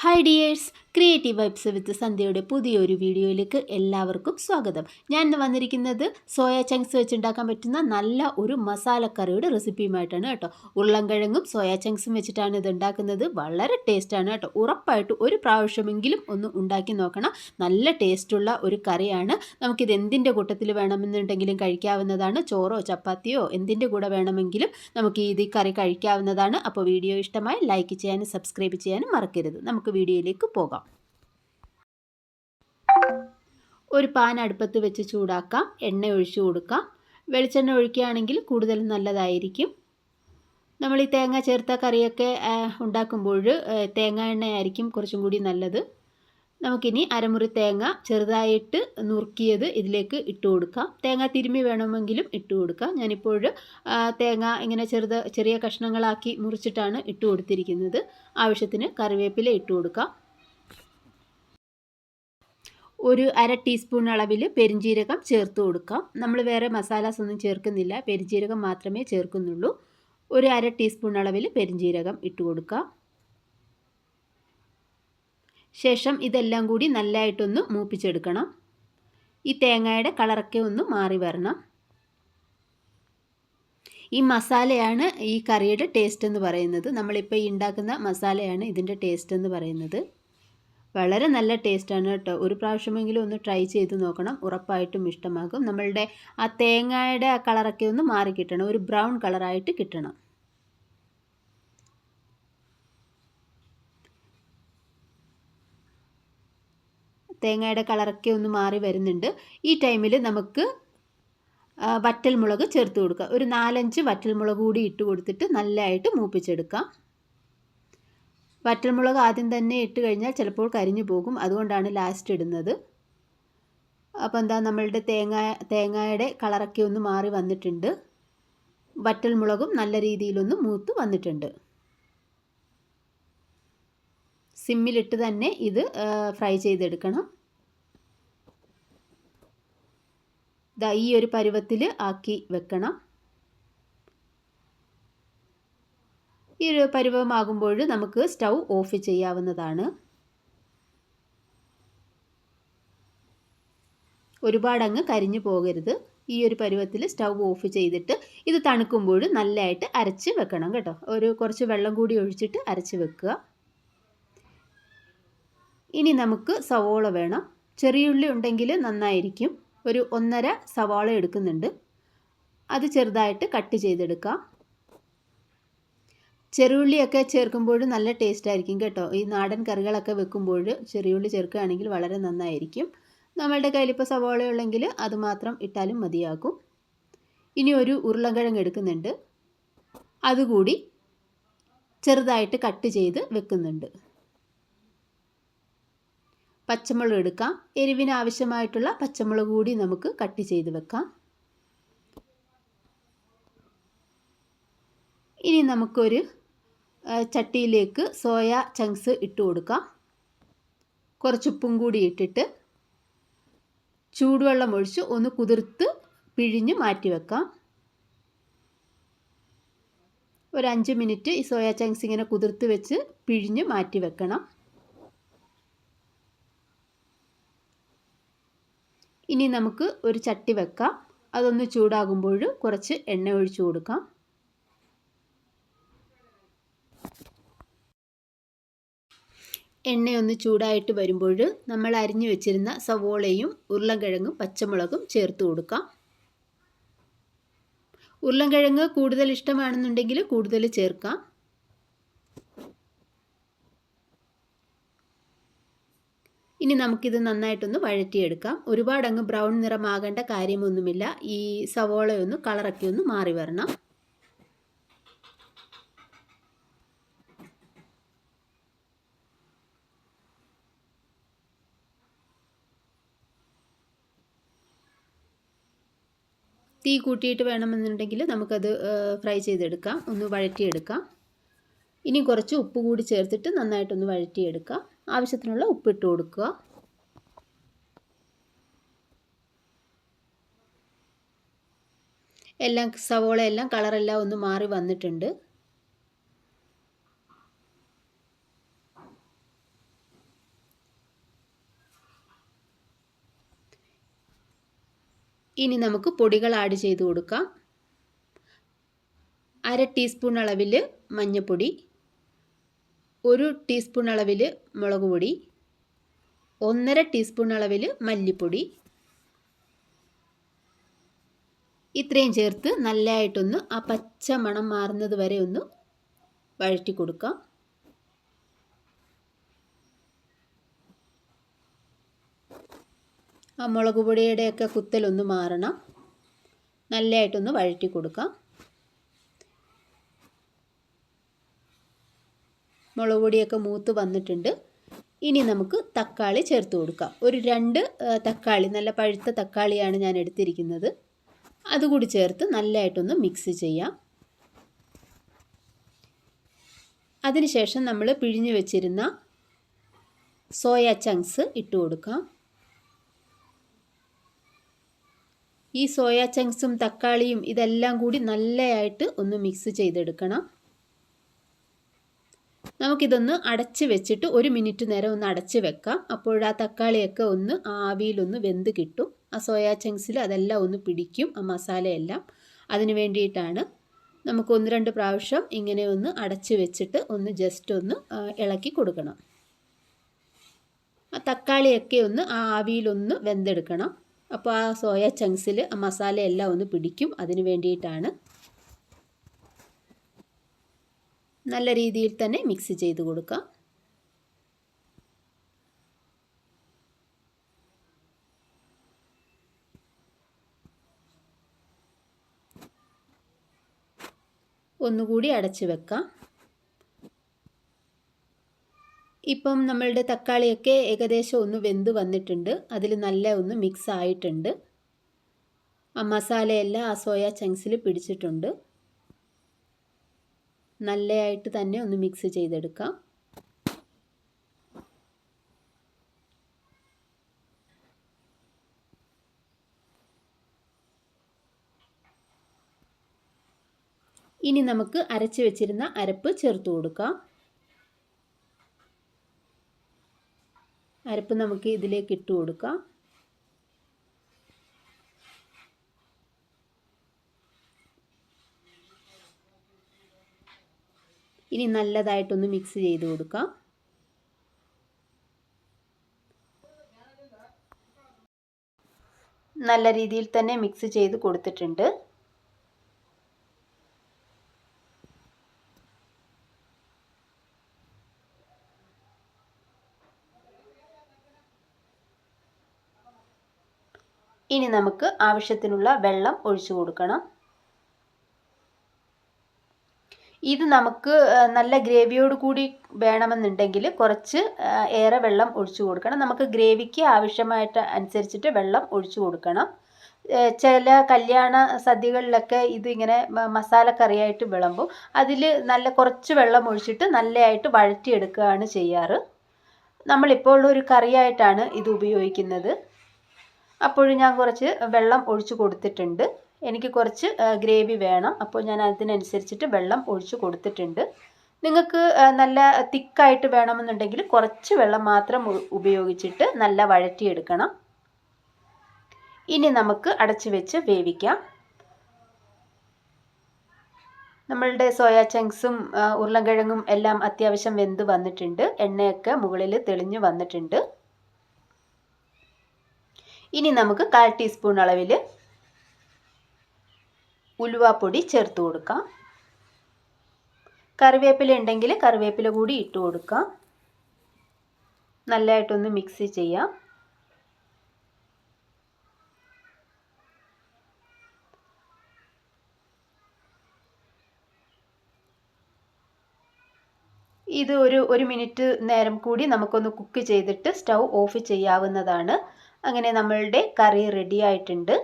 Hi dears Creative vibes with സന്ധ്യയുടെ പുതിയൊരു വീഡിയോയിലേക്ക് എല്ലാവർക്കും സ്വാഗതം. ഞാൻ ഇന്ന് വന്നിരിക്കുന്നത് സോയ ചങ്ക്സ് വെച്ചുണ്ടാക്കാൻ പറ്റുന്ന നല്ല ഒരു മസാലക്കറിയുടെ റെസിപ്പിയുമായിട്ടാണ് കേട്ടോ. ഉരുളൻകിഴങ്ങും സോയ ചങ്ക്സും വെച്ചിട്ടാണ് ഇത് ഉണ്ടാക്കുന്നത്. വളരെ ടേസ്റ്റാണ് കേട്ടോ. ഉറപ്പായിട്ട് ഒരു പ്രാവശ്യമെങ്കിലും ഒന്ന് ഉണ്ടാക്കി നോക്കണം. നല്ല ടേസ്റ്റുള്ള ഒരു കറിയാണ്. നമുക്കിത് എന്തിന്റെ കൂട്ടത്തിൽ വേണമെന്നുണ്ടെങ്കിലും കഴിക്കാവുന്നതാണ്. ചോറോ ചപ്പാത്തിയോ എന്തിന്റെ കൂടെ വേണമെങ്കിലും നമുക്ക് ഇത് കറി കഴിക്കാവുന്നതാണ്. അപ്പോൾ വീഡിയോ ഇഷ്ടമായി ലൈക്ക് ചെയ്യാനും സബ്സ്ക്രൈബ് ചെയ്യാനും മറക്കരുത്. നമുക്ക് വീഡിയോയിലേക്ക് പോകാം. ഒരു പാൻ അടുപ്പത്ത് വെച്ച് ചൂടാക്കാം. എണ്ണ ഒഴിച്ചു കൊടുക്കാം. വെളിച്ചെണ്ണ ഒഴിക്കുകയാണെങ്കിൽ കൂടുതൽ നല്ലതായിരിക്കും. നമ്മൾ ഈ തേങ്ങ ചേർത്ത കറിയൊക്കെ ഉണ്ടാക്കുമ്പോൾ തേങ്ങ എണ്ണയായിരിക്കും കുറച്ചും കൂടി നല്ലത്. നമുക്കിനി അരമുറി തേങ്ങ ചെറുതായിട്ട് നുറുക്കിയത് ഇതിലേക്ക് ഇട്ട് കൊടുക്കാം. തേങ്ങ തിരുമ്മി വേണമെങ്കിലും ഇട്ട് കൊടുക്കാം. ഞാനിപ്പോൾ തേങ്ങ ഇങ്ങനെ ചെറുത് ചെറിയ കഷ്ണങ്ങളാക്കി മുറിച്ചിട്ടാണ് ഇട്ട് കൊടുത്തിരിക്കുന്നത്. ആവശ്യത്തിന് കറിവേപ്പില ഇട്ട് കൊടുക്കാം. ഒരു അര ടീസ്പൂൺ അളവിൽ പെരിഞ്ജീരകം ചേർത്ത് കൊടുക്കാം. നമ്മൾ വേറെ മസാലാസ് ഒന്നും ചേർക്കുന്നില്ല. പെരിഞ്ജീരകം മാത്രമേ ചേർക്കുന്നുള്ളൂ. ഒരു അര ടീസ്പൂൺ അളവിൽ പെരിഞ്ജീരകം ഇട്ട് കൊടുക്കാം. ശേഷം ഇതെല്ലാം കൂടി നല്ലതായിട്ടൊന്ന് മൂപ്പിച്ചെടുക്കണം. ഈ തേങ്ങയുടെ കളറൊക്കെ ഒന്ന് മാറി വരണം. ഈ മസാലയാണ് ഈ കറിയുടെ ടേസ്റ്റ് എന്ന് പറയുന്നത്. നമ്മളിപ്പോൾ ഈ ഉണ്ടാക്കുന്ന മസാലയാണ് ഇതിന്റെ ടേസ്റ്റ് എന്ന് പറയുന്നത്. വളരെ നല്ല ടേസ്റ്റാണ് കേട്ടോ. ഒരു പ്രാവശ്യമെങ്കിലും ഒന്ന് ട്രൈ ചെയ്ത് നോക്കണം. ഉറപ്പായിട്ടും ഇഷ്ടമാകും. നമ്മളുടെ ആ തേങ്ങയുടെ ആ കളറൊക്കെ ഒന്ന് മാറി കിട്ടണം. ഒരു ബ്രൗൺ കളറായിട്ട് കിട്ടണം. തേങ്ങയുടെ കളറൊക്കെ ഒന്ന് മാറി വരുന്നുണ്ട്. ഈ ടൈമിൽ നമുക്ക് വറ്റൽമുളക് ചേർത്ത് കൊടുക്കുക ഒരു നാലഞ്ച് വറ്റൽമുളക് കൂടി ഇട്ട് കൊടുത്തിട്ട് നല്ലതായിട്ട് മൂപ്പിച്ചെടുക്കാം. വറ്റൽമുളക് ആദ്യം തന്നെ ഇട്ട് കഴിഞ്ഞാൽ ചിലപ്പോൾ കരിഞ്ഞു പോകും. അതുകൊണ്ടാണ് ലാസ്റ്റ് ഇടുന്നത്. അപ്പോൾ എന്താ നമ്മളുടെ തേങ്ങ തേങ്ങയുടെ കളറൊക്കെ ഒന്ന് മാറി വന്നിട്ടുണ്ട്. വറ്റൽമുളകും നല്ല രീതിയിലൊന്ന് മൂത്ത് വന്നിട്ടുണ്ട്. സിമ്മിലിട്ട് തന്നെ ഇത് ഫ്രൈ ചെയ്തെടുക്കണം. ഈ ഒരു പരുവത്തിൽ ആക്കി വെക്കണം ഈ ഒരു പരുവമാകുമ്പോൾ നമുക്ക് സ്റ്റൗ ഓഫ് ചെയ്യാവുന്നതാണ്. ഒരുപാടങ്ങ് കരിഞ്ഞു പോകരുത്. ഈ ഒരു പരുവത്തിൽ സ്റ്റൗ ഓഫ് ചെയ്തിട്ട് ഇത് തണുക്കുമ്പോൾ നല്ലതായിട്ട് അരച്ച് വെക്കണം കേട്ടോ. ഒരു കുറച്ച് വെള്ളം കൂടി ഒഴിച്ചിട്ട് അരച്ച് വെക്കുക. ഇനി നമുക്ക് സവോള വേണം. ചെറിയുള്ളി ഉണ്ടെങ്കിൽ നന്നായിരിക്കും. ഒരു ഒന്നര സവാള എടുക്കുന്നുണ്ട്. അത് ചെറുതായിട്ട് കട്ട് ചെയ്തെടുക്കാം. ചെറുള്ളിയൊക്കെ ചേർക്കുമ്പോൾ നല്ല ടേസ്റ്റ് ആയിരിക്കും കേട്ടോ. ഈ നാടൻ കറികളൊക്കെ വെക്കുമ്പോൾ ചെറിയുള്ളി ചേർക്കുകയാണെങ്കിൽ വളരെ നന്നായിരിക്കും. നമ്മളുടെ കയ്യിലിപ്പോൾ സവാള ഉള്ളെങ്കിൽ അതുമാത്രം ഇട്ടാലും മതിയാകും. ഇനി ഒരു ഉരുളക്കിഴങ്ങ് എടുക്കുന്നുണ്ട്. അതുകൂടി ചെറുതായിട്ട് കട്ട് ചെയ്ത് വെക്കുന്നുണ്ട്. പച്ചമുളക് എടുക്കാം. എരിവിന് ആവശ്യമായിട്ടുള്ള പച്ചമുളക് കൂടി നമുക്ക് കട്ട് ചെയ്ത് വെക്കാം. ഇനി നമുക്കൊരു ചട്ടിയിലേക്ക് സോയ ചങ്ക്സ് ഇട്ട് കൊടുക്കാം. കുറച്ചുപ്പും കൂടി ഇട്ടിട്ട് ചൂടുവെള്ളം ഒഴിച്ച് ഒന്ന് കുതിർത്ത് പിഴിഞ്ഞ് മാറ്റി വെക്കാം. ഒരു അഞ്ച് മിനിറ്റ് ഈ സോയാ ചങ്ക്സ് ഇങ്ങനെ കുതിർത്ത് വെച്ച് പിഴിഞ്ഞ് മാറ്റി വെക്കണം. ഇനി നമുക്ക് ഒരു ചട്ടി വെക്കാം. അതൊന്ന് ചൂടാകുമ്പോൾ കുറച്ച് എണ്ണ ഒഴിച്ചു കൊടുക്കാം. എണ്ണയൊന്ന് ചൂടായിട്ട് വരുമ്പോൾ നമ്മൾ അരിഞ്ഞു വെച്ചിരുന്ന സവോളയും ഉരുളക്കിഴങ്ങും പച്ചമുളകും ചേർത്ത് കൊടുക്കാം. ഉരുളക്കിഴങ്ങ് കൂടുതൽ ഇഷ്ടമാണെന്നുണ്ടെങ്കിൽ കൂടുതൽ ചേർക്കാം. ഇനി നമുക്കിത് നന്നായിട്ടൊന്ന് വഴറ്റിയെടുക്കാം. ഒരുപാട് അങ്ങ് ബ്രൗൺ നിറമാകേണ്ട കാര്യമൊന്നുമില്ല. ഈ സവോളയൊന്ന് കളറൊക്കെ ഒന്ന് മാറി വരണം. തീ കൂട്ടിയിട്ട് വേണമെന്നുണ്ടെങ്കിൽ നമുക്കത് ഫ്രൈ ചെയ്തെടുക്കാം. ഒന്ന് വഴറ്റിയെടുക്കാം. ഇനി കുറച്ച് ഉപ്പ് കൂടി ചേർത്തിട്ട് നന്നായിട്ടൊന്ന് വഴറ്റിയെടുക്കാം. ആവശ്യത്തിനുള്ള ഉപ്പ് ഇട്ട് കൊടുക്കുക. എല്ലാം സവോള എല്ലാം കളറെല്ലാം ഒന്ന് മാറി വന്നിട്ടുണ്ട്. ഇനി നമുക്ക് പൊടികൾ ആഡ് ചെയ്ത് കൊടുക്കാം. അര ടീസ്പൂൺ അളവിൽ മഞ്ഞൾപ്പൊടി ഒരു ടീസ്പൂൺ അളവിൽ മുളക് പൊടി ഒന്നര ടീസ്പൂൺ അളവിൽ മല്ലിപ്പൊടി. ഇത്രയും ചേർത്ത് നല്ലതായിട്ടൊന്ന് ആ പച്ച മണം മാറുന്നത് വരെ ഒന്ന് വഴറ്റി കൊടുക്കാം. ആ മുളക് പൊടിയുടെയൊക്കെ കുത്തലൊന്ന് മാറണം. നല്ലതായിട്ടൊന്ന് വഴറ്റി കൊടുക്കാം. മുളക് പൊടിയൊക്കെ മൂത്ത് വന്നിട്ടുണ്ട്. ഇനി നമുക്ക് തക്കാളി ചേർത്ത് കൊടുക്കാം. ഒരു രണ്ട് തക്കാളി നല്ല പഴുത്ത തക്കാളിയാണ് ഞാൻ എടുത്തിരിക്കുന്നത്. അതുകൂടി ചേർത്ത് നല്ലതായിട്ടൊന്ന് മിക്സ് ചെയ്യാം. അതിനുശേഷം നമ്മൾ പിഴിഞ്ഞു വെച്ചിരുന്ന സോയ ചങ്ക്സ് ഇട്ട് കൊടുക്കാം. ഈ സോയ ചങ്ക്സും തക്കാളിയും ഇതെല്ലാം കൂടി നല്ലതായിട്ട് ഒന്ന് മിക്സ് ചെയ്തെടുക്കണം. നമുക്കിതൊന്ന് അടച്ച് വെച്ചിട്ട് ഒരു മിനിറ്റ് നേരം ഒന്ന് അടച്ച് വെക്കാം. അപ്പോൾ ആ തക്കാളിയൊക്കെ ഒന്ന് ആവിയിലൊന്ന് വെന്ത് കിട്ടും. ആ സോയാ ചങ്ക്സിൽ അതെല്ലാം ഒന്ന് പിടിക്കും ആ മസാലയെല്ലാം. അതിന് വേണ്ടിയിട്ടാണ് നമുക്ക് ഒന്ന് രണ്ട് പ്രാവശ്യം ഇങ്ങനെ ഒന്ന് അടച്ച് വെച്ചിട്ട് ഒന്ന് ജസ്റ്റ് ഒന്ന് ഇളക്കി കൊടുക്കണം. ആ തക്കാളിയൊക്കെ ഒന്ന് ആ ആവിയിലൊന്ന് വെന്തെടുക്കണം. അപ്പോൾ ആ സോയ ചങ്ക്സിൽ ആ മസാലയെല്ലാം ഒന്ന് പിടിക്കും. അതിന് വേണ്ടിയിട്ടാണ് നല്ല രീതിയിൽ തന്നെ മിക്സ് ചെയ്ത് കൊടുക്കാം ഒന്നുകൂടി അടച്ച് വെക്കാം. ഇപ്പം നമ്മളുടെ തക്കാളിയൊക്കെ ഏകദേശം ഒന്ന് വെന്ത് വന്നിട്ടുണ്ട്. അതിൽ നല്ല ഒന്ന് മിക്സ് ആയിട്ടുണ്ട്. ആ മസാലയെല്ലാം ആ സോയ ചങ്ക്സിൽ പിടിച്ചിട്ടുണ്ട്. നല്ലതായിട്ട് തന്നെ ഒന്ന് മിക്സ് ചെയ്തെടുക്കാം. ഇനി നമുക്ക് അരച്ച് വെച്ചിരുന്ന അരപ്പ് ചേർത്ത് കൊടുക്കാം. അരപ്പ് നമുക്ക് ഇതിലേക്ക് ഇട്ട് കൊടുക്കാം. ഇനി നല്ലതായിട്ടൊന്ന് മിക്സ് ചെയ്ത് കൊടുക്കാം. നല്ല രീതിയിൽ തന്നെ മിക്സ് ചെയ്ത് കൊടുത്തിട്ടുണ്ട്. ഇനി നമുക്ക് ആവശ്യത്തിനുള്ള വെള്ളം ഒഴിച്ചു കൊടുക്കണം. ഇത് നമുക്ക് നല്ല ഗ്രേവിയോട് കൂടി വേണമെന്നുണ്ടെങ്കിൽ കുറച്ച് ഏറെ വെള്ളം ഒഴിച്ചു കൊടുക്കണം. നമുക്ക് ഗ്രേവിക്ക് ആവശ്യമായിട്ട് അനുസരിച്ചിട്ട് വെള്ളം ഒഴിച്ചു കൊടുക്കണം. ചില കല്യാണ സദ്യകളിലൊക്കെ ഇതിങ്ങനെ മസാലക്കറിയായിട്ട് വിളമ്പും. അതിൽ നല്ല കുറച്ച് വെള്ളം ഒഴിച്ചിട്ട് നല്ലതായിട്ട് വഴറ്റിയെടുക്കുകയാണ് ചെയ്യാറ്. നമ്മളിപ്പോൾ ഒരു കറിയായിട്ടാണ് ഇത് ഉപയോഗിക്കുന്നത്. അപ്പോഴും ഞാൻ കുറച്ച് വെള്ളം ഒഴിച്ചു കൊടുത്തിട്ടുണ്ട്. എനിക്ക് കുറച്ച് ഗ്രേവി വേണം. അപ്പോൾ ഞാൻ അതിനനുസരിച്ചിട്ട് വെള്ളം ഒഴിച്ചു കൊടുത്തിട്ടുണ്ട്. നിങ്ങൾക്ക് നല്ല തിക്കായിട്ട് വേണമെന്നുണ്ടെങ്കിൽ കുറച്ച് വെള്ളം മാത്രം ഉപയോഗിച്ചിട്ട് നല്ല വഴറ്റിയെടുക്കണം. ഇനി നമുക്ക് അടച്ചു വെച്ച് വേവിക്കാം. നമ്മളുടെ സോയ ചങ്ക്സും ഉരുളൻകിഴങ്ങും എല്ലാം അത്യാവശ്യം വെന്ത് വന്നിട്ടുണ്ട്. എണ്ണയൊക്കെ മുകളിൽ തെളിഞ്ഞു വന്നിട്ടുണ്ട്. ഇനി നമുക്ക് കാൽ ടീസ്പൂൺ അളവിൽ ഉലുവാപ്പൊടി ചേർത്ത് കൊടുക്കാം. കറിവേപ്പില ഉണ്ടെങ്കിൽ കറിവേപ്പില കൂടി ഇട്ട് കൊടുക്കാം. നല്ലതായിട്ടൊന്ന് മിക്സ് ചെയ്യാം. ഇത് ഒരു ഒരു മിനിറ്റ് നേരം കൂടി നമുക്കൊന്ന് കുക്ക് ചെയ്തിട്ട് സ്റ്റൗ ഓഫ് ചെയ്യാവുന്നതാണ്. അങ്ങനെ നമ്മളുടെ കറി റെഡി ആയിട്ടുണ്ട്.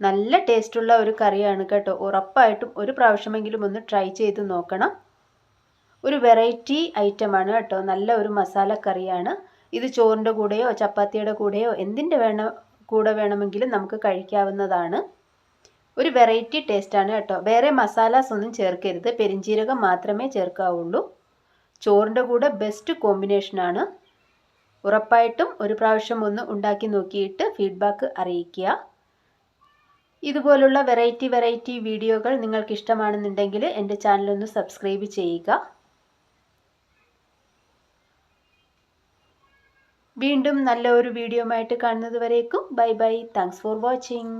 നല്ല ടേസ്റ്റുള്ള ഒരു കറിയാണ് കേട്ടോ. ഉറപ്പായിട്ടും ഒരു പ്രാവശ്യമെങ്കിലും ഒന്ന് ട്രൈ ചെയ്ത് നോക്കണം. ഒരു വെറൈറ്റി ഐറ്റമാണ് കേട്ടോ. നല്ല ഒരു മസാല കറിയാണ്. ഇത് ചോറിന്റെ കൂടെയോ ചപ്പാത്തിയുടെ കൂടെയോ എന്തിന്റെ വേണ കൂടെ വേണമെങ്കിലും നമുക്ക് കഴിക്കാവുന്നതാണ്. ഒരു വെറൈറ്റി ടേസ്റ്റാണ് കേട്ടോ. വേറെ മസാലാസ് ഒന്നും ചേർക്കരുത്. പെരിഞ്ചീരകം മാത്രമേ ചേർക്കാവുള്ളൂ. ചോറിന്റെ കൂടെ ബെസ്റ്റ് കോമ്പിനേഷനാണ് ഉറപ്പായിട്ടും ഒരു പ്രാവശ്യം ഒന്ന് ഉണ്ടാക്കി നോക്കിയിട്ട് ഫീഡ്ബാക്ക് അറിയിക്കുക. ഇതുപോലുള്ള വെറൈറ്റി വെറൈറ്റി വീഡിയോകൾ നിങ്ങൾക്ക് ഇഷ്ടമാണെന്നുണ്ടെങ്കിൽ എന്റെ ചാനലൊന്ന് സബ്സ്ക്രൈബ് ചെയ്യുക. വീണ്ടും നല്ല ഒരു വീഡിയോ ആയിട്ട് കാണുന്നത് വരേക്കും. Bye bye thanks for watching